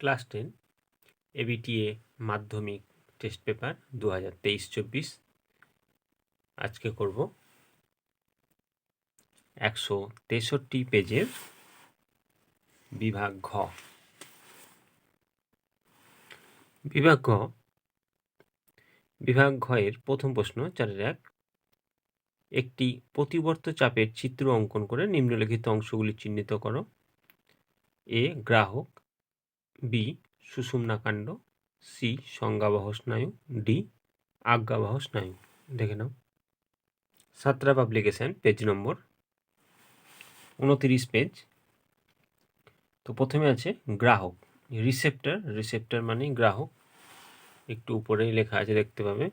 Class ten ABTA Madhyamik test paper দু হাজার তেইশ চব্বিশ। আজকে করব একশো তেষট্টি পেজের বিভাগ ঘ। বিভাগ ঘ, বিভাগ ঘয়ের প্রথম প্রশ্ন চারের এক। একটি প্রতিবর্ত চাপের চিত্র অঙ্কন করে নিম্নলিখিত অংশগুলি চিহ্নিত করো। এ, গ্রাহক বি সুষুম্নাকাণ্ড সি সংজ্ঞাবহ স্নায়ু ডি আজ্ঞাবহ স্নায়ু। দেখে নাও। সাতরা পাবলিকেশন পেজ নম্বর উনতিরিশ পেজ তো প্রথমে আছে গ্রাহক রিসেপ্টার রিসেপ্টার মানে গ্রাহক। একটু উপরেই লেখা আছে, দেখতে পাবে।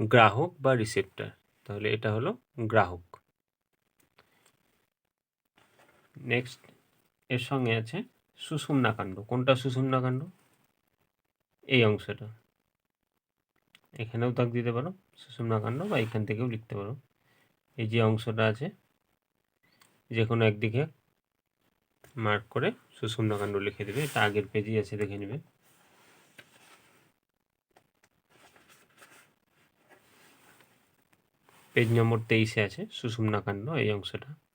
গ্রাহক বা রিসেপ্টার তাহলে এটা হলো গ্রাহক। নেক্সট এর সঙ্গে আছে সুষুম্নাকাণ্ড। কোনটা সুষুম্নাকাণ্ড? এই অংশটা। এখানেও দাগ দিতে পারো, সুষুম্নাকাণ্ড, বা এখান থেকেও লিখতে পারো। এই যে অংশটা আছে, যে কোনো একদিকে মার্ক করে সুষুম্নাকাণ্ড লিখে দেবে। এটা আগের পেজেই আছে, দেখে নেবে। পেজ নম্বর তেইশে আছে, সুষুম্নাকাণ্ড, এই অংশটা।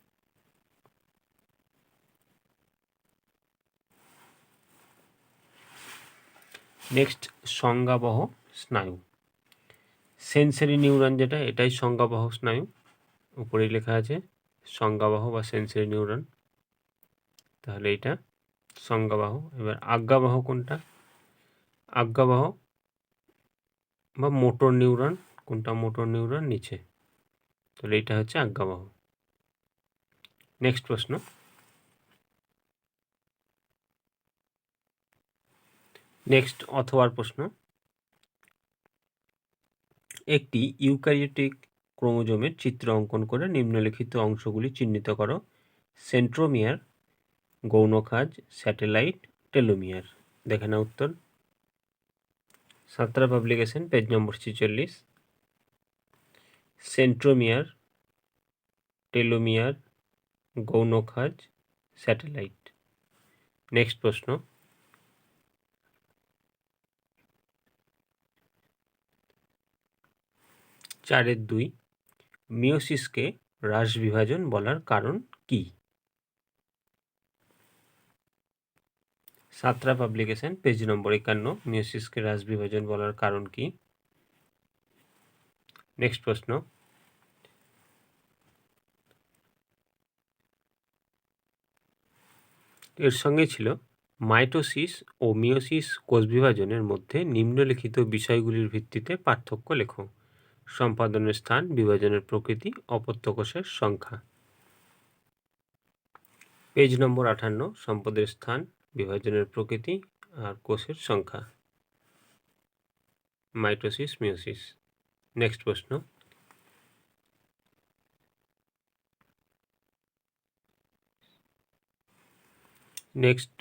নেক্সট সংজ্ঞাবহ স্নায়ু। সেন্সারি নিউরন যেটা, এটাই সংজ্ঞাবহ স্নায়ু। উপরেই লেখা আছে, সংজ্ঞাবহ বা সেন্সারি নিউরন তাহলে এটা সংজ্ঞাবাহ। এবার আজ্ঞাবাহ কোনটা? আজ্ঞাবাহ বা মোটর নিউরন কোনটা মোটর নিউরন নিচে? তাহলে এটা হচ্ছে আজ্ঞাবাহ। নেক্সট প্রশ্ন। নেক্সট অথবার প্রশ্ন। একটি ইউক্যারিওটিক ক্রোমোজোমের চিত্র অঙ্কন করে নিম্নলিখিত অংশগুলি চিহ্নিত করো। সেন্ট্রোমিয়ার গৌণখাজ স্যাটেলাইট, টেলোমিয়ার। দেখে না উত্তর। সাতরা পাবলিকেশন, পেজ নম্বর ছেচল্লিশ। সেন্ট্রোমিয়ার, টেলোমিয়ার গৌণখাজ স্যাটেলাইট। নেক্সট প্রশ্ন। চারের দুই মিওসিসকে হ্রাস বিভাজন বলার কারণ কি? সাতরা পাবলিকেশন, পেজ নম্বর একান্ন মিওসিসকে হ্রাস বিভাজন বলার কারণ কি? নেক্সট প্রশ্ন। এর সঙ্গে ছিল মাইটোসিস ও মিওসিস কোষ বিভাজনের মধ্যে নিম্নলিখিত বিষয়গুলির ভিত্তিতে পার্থক্য লেখো। সম্পাদনের স্থান বিভাজনের প্রকৃতি অপত্য কোষের সংখ্যা। পেজ নম্বর আঠান্ন, সম্পদের স্থান বিভাজনের প্রকৃতি আর কোষের সংখ্যা। মাইটোসিস মিওসিস নেক্সট প্রশ্ন। নেক্সট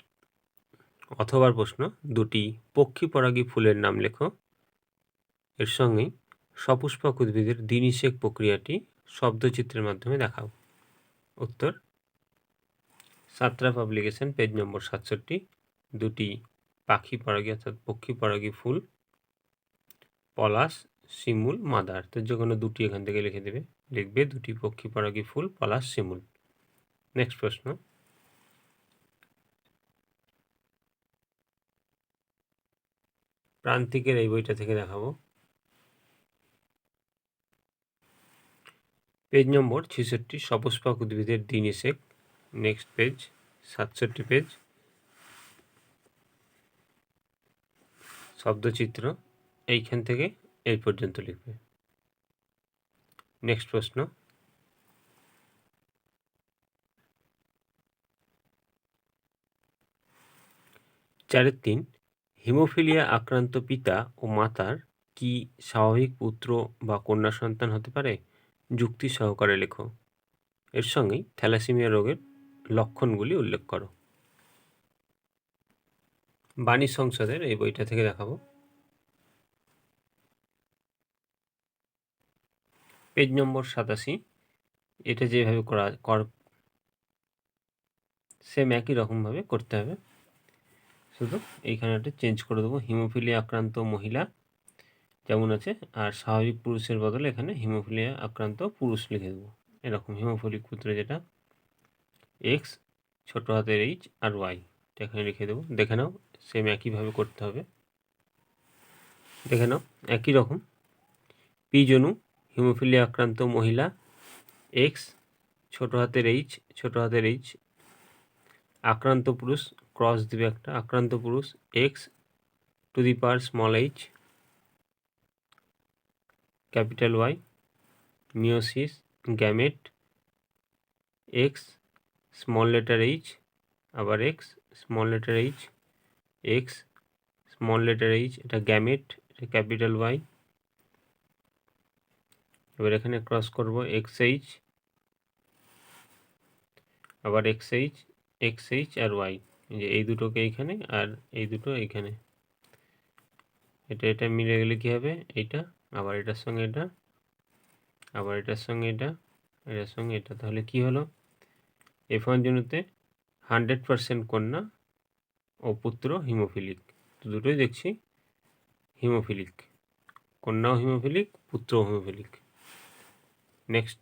অথবার প্রশ্ন, দুটি পক্ষী পরাগী ফুলের নাম লেখো। এর সঙ্গেই সপুষ্পক উদ্ভিদের দিনিশেক প্রক্রিয়াটি শব্দচিত্রের মাধ্যমে দেখাও। উত্তর, সাতরা পাবলিকেশন পেজ নম্বর সাতষট্টি, দুটি পাখি পরাগী অর্থাৎ পক্ষী পরাগী ফুল, পলাশ, শিমুল, মাদার। তো যে কোনো দুটি এখান থেকে লিখে দেবে। লিখবে দুটি পক্ষী পরাগী ফুল, পলাশ, শিমুল। নেক্সট প্রশ্ন। প্রান্তিকের এই বইটা থেকে দেখাবো। পেজ নম্বর ছেষট্টি সপুষ্পক উদ্ভিদের দিনিশেক নেক্সট পেজ সাতষট্টি পেজ শব্দচিত্র, এইখান থেকে এই পর্যন্ত লিখবে। নেক্সট প্রশ্ন। চারের তিন, হিমোফিলিয়া আক্রান্ত পিতা ও মাতার কি স্বাভাবিক পুত্র বা কন্যা সন্তান হতে পারে? যুক্তি সহকারে লেখো। এর সঙ্গেই থ্যালাসেমিয়া রোগের লক্ষণগুলি উল্লেখ করো। বাণী সংসদের এই বইটা থেকে দেখাবো। পেজ নম্বর সাতাশি, এটা যেভাবে করা, কর সেম একই রকমভাবে করতে হবে। শুধু এইখানে একটা চেঞ্জ করে দেবো। হিমোফিলিয়া আক্রান্ত মহিলা যেমন আছে? আর স্বাভাবিক পুরুষের বদলে এখানে হিমোফিলিয়া আক্রান্ত পুরুষ লিখে দেবো। এরকম হিমোফিলিক পুত্রে যেটা এক্স ছোট হাতের এইচ আর ওয়াই এখানে লিখে দেবো। দেখে নাও সেম একইভাবে করতে হবে। দেখে নাও, একই রকম। পি জনু হিমোফিলিয়া আক্রান্ত মহিলা এক্স ছোট হাতের এইচ ছোট হাতের এইচ আক্রান্ত পুরুষ ক্রস দিবে একটা। আক্রান্ত পুরুষ X to the power small h capital Y meiosis gamete, X, small letter h, আবার X, small letter h, X, small letter h, এটা গ্যামেট, এটা ক্যাপিটাল ওয়াই। এবার এখানে ক্রস করব এক্স এইচ, আবার এক্স এইচ এক্স এইচ আর Y. যে এই দুটোকে এইখানে আর এই দুটো এইখানে। এটা এটা মিলে গেলে কী হবে? এইটা আবার এটার সঙ্গে এটা, আবার এটার সঙ্গে এটা, এটার সঙ্গে এটা, তাহলে কি হলো? এফ ওয়ান জনুতে হান্ড্রেড পারসেন্ট কন্যা ও পুত্র হিমোফিলিক। তো দুটোই দেখছি হিমোফিলিক। কন্যাও হিমোফিলিক, পুত্রও হিমোফিলিক। নেক্সট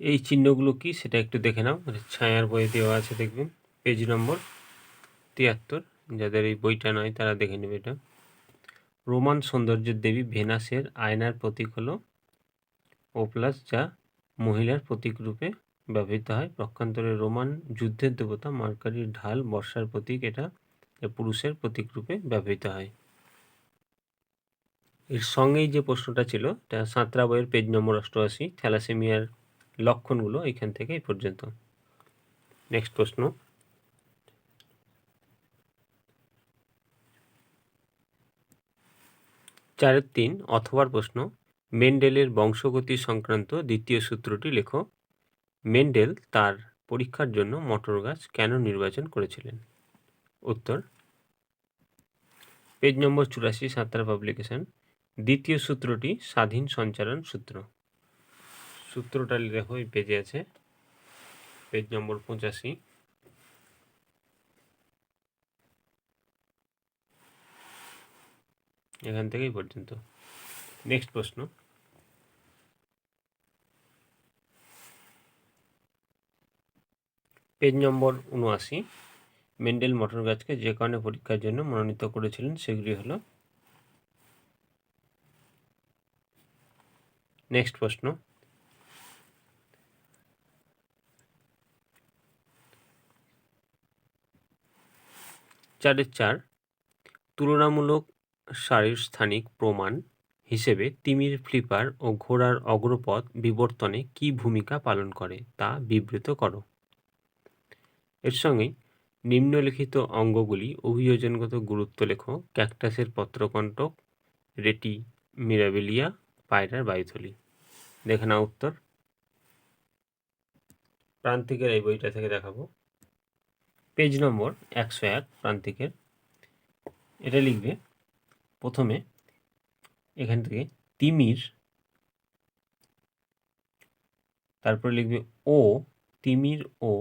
এই চিহ্নগুলো কি সেটা একটু দেখে নাও। ছায়ার বইয়ে দেওয়া আছে দেখবেন। পেজ নম্বর তিয়াত্তর, যাদের এই বইটা নয় তারা দেখে নেবে এটা। রোমান সৌন্দর্যের দেবী ভেনাসের আয়নার প্রতীক হলো ও প্লাস যা মহিলার প্রতীক রূপে ব্যবহৃত হয়। পক্ষান্তরে রোমান যুদ্ধের দেবতা মার্কারির ঢাল বর্ষার প্রতীক, এটা পুরুষের প্রতীক রূপে ব্যবহৃত হয়। এর সঙ্গেই যে প্রশ্নটা ছিল, এটা সাঁতরা বইয়ের পেজ নম্বর অষ্টআশি, থ্যালাসেমিয়ার লক্ষণগুলো এখান থেকে এই পর্যন্ত। নেক্সট প্রশ্ন। চারের তিন অথবার প্রশ্ন, মেন্ডেলের বংশগতি সংক্রান্ত দ্বিতীয় সূত্রটি লেখো। মেন্ডেল তার পরীক্ষার জন্য মটর গাছ কেন নির্বাচন করেছিলেন? উত্তর, পেজ নম্বর চুরাশি, সাঁতার পাবলিকেশন। দ্বিতীয় সূত্রটি স্বাধীন সঞ্চালন সূত্র। সূত্রটা দেখো এই পেজে আছে। পেজ নম্বর পঁচাশি এখান থেকেই পর্যন্ত। নেক্সট প্রশ্ন। পেজ নম্বর উনআশি মেন্ডেল মটর গাছকে যে কারণে পরীক্ষার জন্য মনোনীত করেছিলেন সেগুলি হল। নেক্সট প্রশ্ন। চারের চার তুলনামূলক শারীরস্থানিক প্রমাণ হিসেবে তিমির ফ্লিপার ও ঘোড়ার অগ্রপথ বিবর্তনে কী ভূমিকা পালন করে তা বিবৃত করো। এর সঙ্গে নিম্নলিখিত অঙ্গগুলি অভিযোজনগত গুরুত্ব লেখো। ক্যাকটাসের পত্রকণ্টক, রেটি, মিরাবেলিয়া, পায়রার বায়ুথলি। দেখে না উত্তর। প্রান্তিকের এই বইটা থেকে দেখাবো। পেজ নম্বর একশো এক, প্রান্তিকের। এটা লিখবে প্রথমে এখান থেকে তিমির, তারপরে লিখবে ও, তিমির ও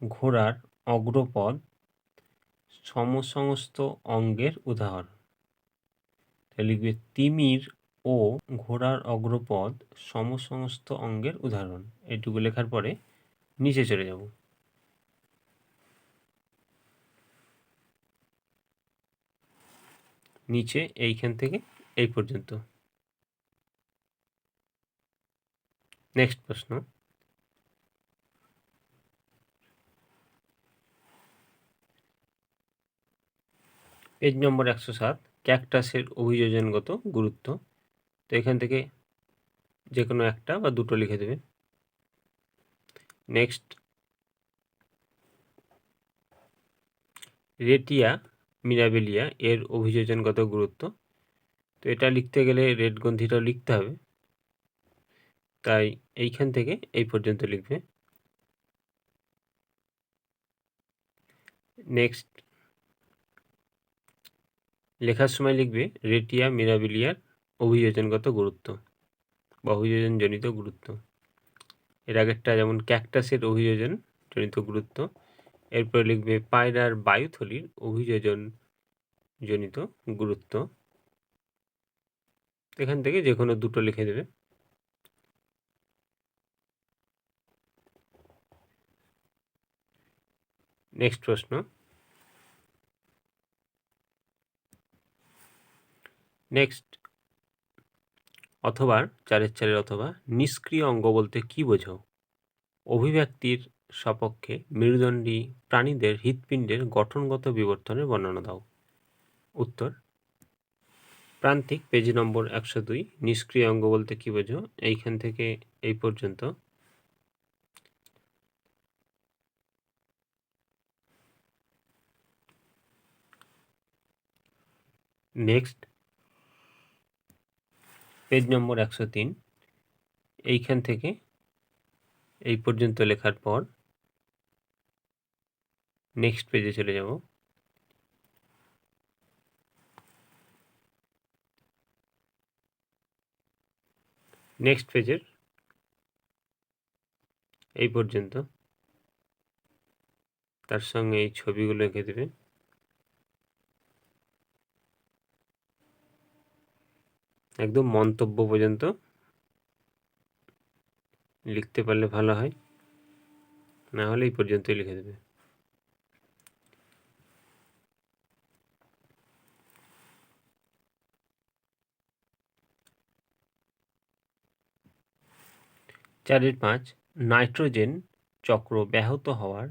ঘোড়ার অগ্রপদ সমসমস্ত অঙ্গের উদাহরণ। লিখবে তিমির ও ঘোড়ার অগ্রপদ সমসমস্ত অঙ্গের উদাহরণ। এইটুকু লেখার পরে নিচে চলে যাব। নিচে এইখান থেকে এই পর্যন্ত। নেক্সট প্রশ্ন। পেজ নম্বর একশো সাত ক্যাকটাসের অভিযোজনগত গুরুত্ব। তো এখান থেকে যে কোনো একটা বা দুটো লিখে দেবে। নেক্সট রেটিয়া মিরাবেলিয়া, এর অভিযোজনগত গুরুত্ব। তো এটা লিখতে গেলে রেড গ্রন্থিটাও লিখতে হবে। তাই এইখান থেকে এই পর্যন্ত লিখবে। নেক্সট। লেখার সময় লিখবে, রেটিয়া মিরাবিলিয়ার অভিযোজনগত গুরুত্ব বা অভিযোজনজনিত গুরুত্ব। এর আগেরটা যেমন ক্যাকটাসের অভিযোজন জনিত গুরুত্ব এরপরে লিখবে পায়রার বায়ুথলির অভিযোজন জনিত গুরুত্ব। এখান থেকে যে কোনো দুটো লিখে দেবে। নেক্সট প্রশ্ন। নেক্সট। অথবা, চারের চারের অথবা, নিষ্ক্রিয় অঙ্গ বলতে কি বোঝো অভিব্যক্তির সপক্ষে মেরুদণ্ডী প্রাণীদের হৃৎপিণ্ডের গঠনগত বিবর্তনের বর্ণনা দাও। উত্তর, প্রান্তিক পেজ নম্বর একশো দুই, নিষ্ক্রিয় অঙ্গ বলতে কী বোঝো? এইখান থেকে এই পর্যন্ত। নেক্সট, পেজ নম্বর একশো তিন, এইখান থেকে এই পর্যন্ত লেখার পর নেক্সট পেজে চলে যাব। নেক্সট পেজের এই পর্যন্ত। তার সঙ্গে এই ছবিগুলো এঁকে দেবে। একদম মন্তব্য পর্যন্ত। লিখতে পারলে ভালো হয়। না হলে এই পর্যন্তই লিখে দেবে। চারের পাঁচ, নাইট্রোজেন চক্র ব্যাহত হওয়ার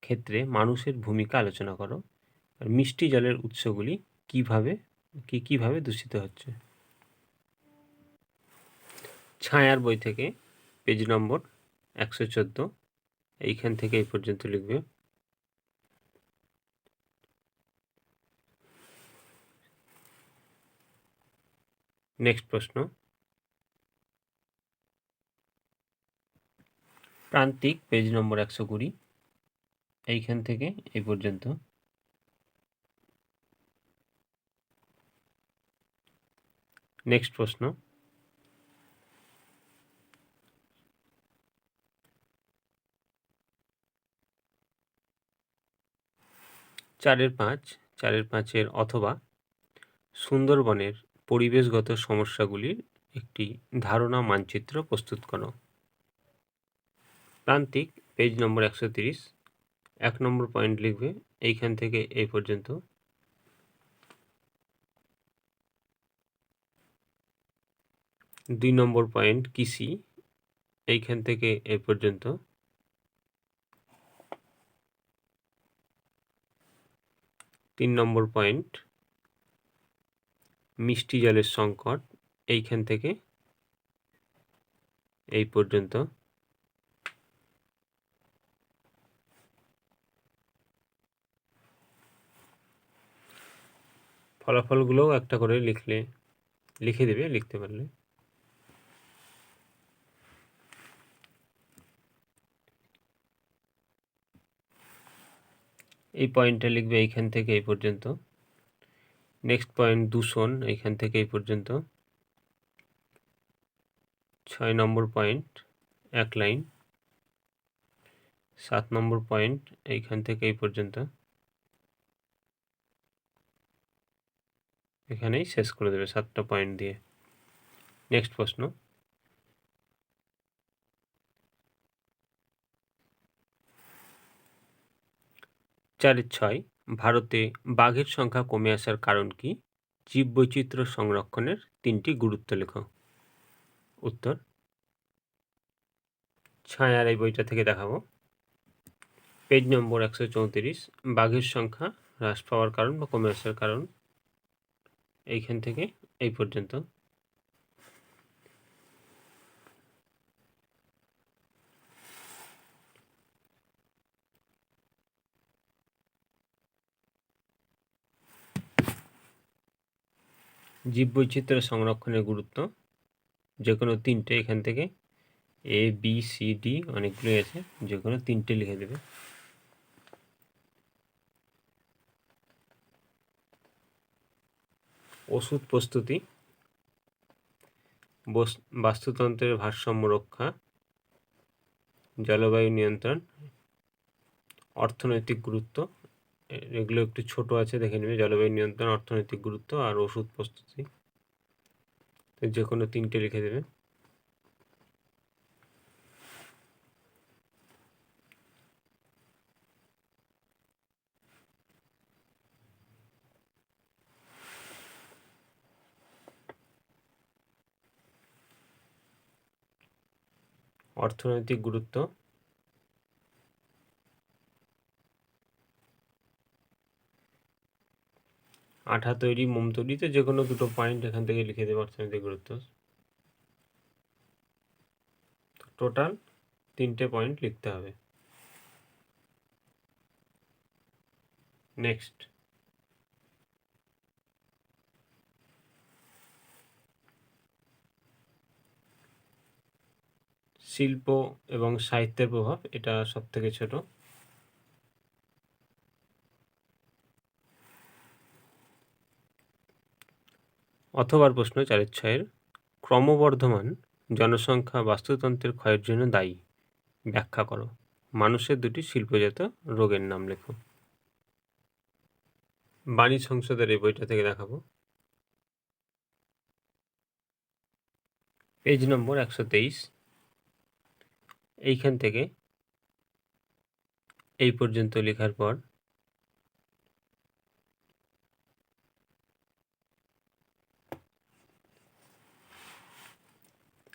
ক্ষেত্রে মানুষের ভূমিকা আলোচনা করো। আর মিষ্টি জলের উৎসগুলি কীভাবে, কি কীভাবে দূষিত হচ্ছে? ছায়ার বই থেকে পেজ নম্বর একশো চোদ্দ। এইখান থেকে এই পর্যন্ত লিখবে। নেক্সট প্রশ্ন। প্রান্তিক পেজ নম্বর একশো কুড়ি। এইখান থেকে এই পর্যন্ত। নেক্সট প্রশ্ন। চারের পাঁচ, চারের পাঁচের অথবা সুন্দরবনের পরিবেশগত সমস্যাগুলির একটি ধারণা মানচিত্র প্রস্তুত করো। প্রান্তিক পেজ নম্বর একশো তিরিশ, এক নম্বর পয়েন্ট লিখবে এইখান থেকে এই পর্যন্ত। দুই নম্বর পয়েন্ট কৃষি, এইখান থেকে এই পর্যন্ত। তিন নম্বর পয়েন্ট, মিষ্টি জলের সংকট, এইখান থেকে এই পর্যন্ত। ফলাফলগুলোও একটা করে লিখলে, লিখে দেবে, লিখতে পারলে। এই পয়েন্টটা লিখবে এইখান থেকে এই পর্যন্ত। নেক্সট পয়েন্ট দূষণ এইখান থেকে এই পর্যন্ত। ছয় নম্বর পয়েন্ট এক লাইন সাত নম্বর পয়েন্ট এইখান থেকে এই পর্যন্ত। এখানেই শেষ করে দেবে সাতটা পয়েন্ট দিয়ে। নেক্সট প্রশ্ন। চারের ছয়, ভারতে বাঘের সংখ্যা কমে আসার কারণ কি? জীববৈচিত্র্য সংরক্ষণের তিনটি গুরুত্ব লেখ। উত্তর। ছায়ার এই বইটা থেকে দেখাবো। পেজ নম্বর একশো চৌত্রিশ, বাঘের সংখ্যা হ্রাস পাওয়ার কারণ বা কমে আসার কারণ। এইখান থেকে এই পর্যন্ত। জীববৈচিত্র্য সংরক্ষণের গুরুত্ব যে কোনো তিনটে এখান থেকে এ বি সি ডি অনেকগুলোই আছে যে কোনো তিনটে লিখে দেবে। ওষুধ প্রস্তুতি বাস্তুতন্ত্রের ভারসাম্য রক্ষা, জলবায়ু নিয়ন্ত্রণ, অর্থনৈতিক গুরুত্ব এগুলো একটু ছোট আছে, দেখে নেবে। জলবায়ু নিয়ন্ত্রণ, অর্থনৈতিক গুরুত্ব আর ওষুধ প্রস্তুতি। যে কোনো তিনটে লিখে দেবে। অর্থনৈতিক গুরুত্ব আঠা তৈরি, মোম তৈরি, তো যে কোনো দুটো পয়েন্ট এখান থেকে লিখে দেবে অর্থনৈতিক গুরুত্ব। টোটাল তিনটে পয়েন্ট লিখতে হবে। নেক্সট শিল্প এবং সাহিত্যের প্রভাব, এটা সব থেকে ছোট। অথবার প্রশ্ন চারের ছয়ের ক্রমবর্ধমান জনসংখ্যা বাস্তুতন্ত্রের ক্ষয়ের জন্য দায়ী। ব্যাখ্যা করো। মানুষের দুটি শিল্পজাত রোগের নাম লেখো। বাণী সংসদের এই বইটা থেকে দেখাবো। পেজ নম্বর একশো তেইশ। এইখান থেকে এই পর্যন্ত লেখার পর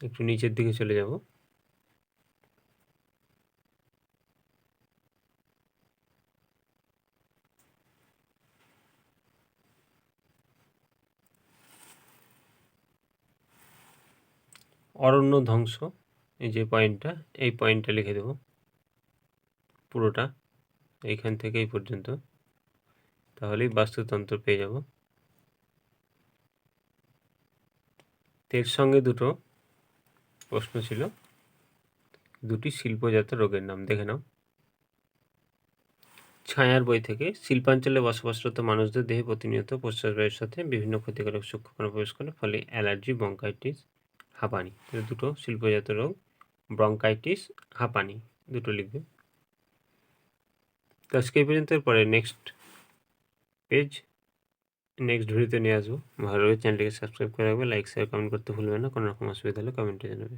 একটু নিচের দিকে চলে যাব। অরণ্য ধ্বংস, এই যে পয়েন্টটা, এই পয়েন্টটা লিখে দেব। পুরোটা, এইখান থেকে এই পর্যন্ত। তাহলেই বাস্তুতন্ত্র পেয়ে যাব। তো এর সঙ্গে দুটো প্রশ্ন ছিল, দুটি শিল্পজাত রোগের নাম দেখে নাও। ছায়ার বই থেকে, শিল্পাঞ্চলে বসবাসরত মানুষদের দেহে প্রতিনিয়ত প্রশ্বাসবায়ুর সাথে বিভিন্ন ক্ষতিকারক সূক্ষ্মকণ প্রবেশ করে, ফলে অ্যালার্জি, ব্রঙ্কাইটিস, হাঁপানি। দুটো শিল্পজাত রোগ, ব্রঙ্কাইটিস, হাঁপানি, দুটো লিখবে। তো আজকে পর্যন্ত পরে নেক্সট পেজ নেক্সট ভিডিওতে নিয়ে আসব। ভালো লাগে চ্যানেলটিকে সাবস্ক্রাইব করে রাখবে লাইক শেয়ার কমেন্ট করতে ভুলবে না, কোনো রকম অসুবিধা হলে কমেন্টে জানাবে।